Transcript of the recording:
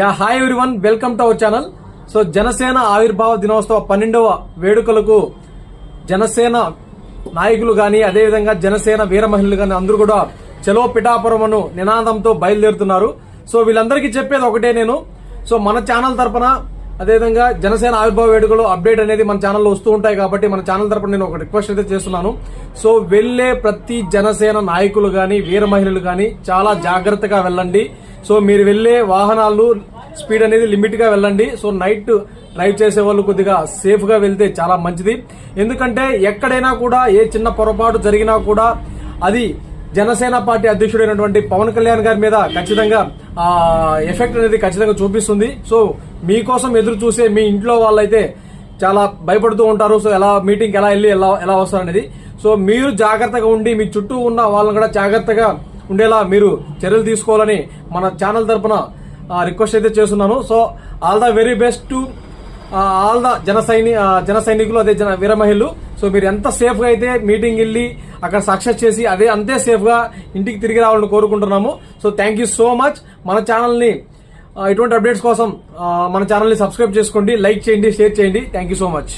Yeah hi everyone welcome to our channel. So Janasena ఆవిర్భావ దినోత్సవ పన్నెండవ వేడుకలకు జనసేన నాయకులు కానీ అదేవిధంగా జనసేన వీర మహిళలు అందరూ కూడా చలో పిఠాపురం అను నినాదంతో బయలుదేరుతున్నారు. సో వీళ్ళందరికీ చెప్పేది ఒకటే నేను. సో మన ఛానల్ తరపున అదేవిధంగా జనసేన ఆవిర్భావ వేడుకలు అప్డేట్ అనేది మన ఛానల్లో వస్తూ ఉంటాయి కాబట్టి మన ఛానల్ తరపున నేను ఒక రిక్వెస్ట్ అయితే చేస్తున్నాను. సో వెళ్ళే ప్రతి జనసేన నాయకులు గాని వీర మహిళలు గాని చాలా జాగ్రత్తగా వెళ్ళండి. సో మీరు వెళ్ళే వాహనాలు స్పీడ్ అనేది లిమిట్గా వెళ్ళండి. సో నైట్ డ్రైవ్ చేసే వాళ్ళు కొద్దిగా సేఫ్గా వెళ్తే చాలా మంచిది. ఎందుకంటే ఎక్కడైనా కూడా ఏ చిన్న పొరపాటు జరిగినా కూడా అది జనసేన పార్టీ అధ్యక్షుడైనటువంటి పవన్ కళ్యాణ్ గారి మీద ఖచ్చితంగా ఎఫెక్ట్ అనేది ఖచ్చితంగా చూపిస్తుంది. సో మీకోసం ఎదురు చూసే మీ ఇంట్లో వాళ్ళైతే చాలా భయపడుతూ ఉంటారు. సో ఎలా మీటింగ్ ఎలా వెళ్ళి ఎలా ఎలా వస్తారనేది. సో మీరు జాగ్రత్తగా ఉండి మీ చుట్టూ ఉన్న వాళ్ళని కూడా జాగ్రత్తగా ఉండేలా మీరు చర్యలు తీసుకోవాలని మన ఛానల్ తరపున రిక్వెస్ట్ అయితే చేస్తున్నాను. So all the very best to all the జన సైని జన సైనికులు అదే జన వీరమహిళలు. సో మీరు ఎంత సేఫ్గా అయితే మీటింగ్ వెళ్ళి అక్కడ సక్సెస్ చేసి అదే అంతే సేఫ్గా ఇంటికి తిరిగి రావాలని కోరుకుంటున్నాము. So thank you so much మన ఛానల్ని ఇటువంటి అప్డేట్స్ కోసం మన ఛానల్ని సబ్స్క్రైబ్ చేసుకోండి లైక్ చేయండి షేర్ చేయండి. Thank you so much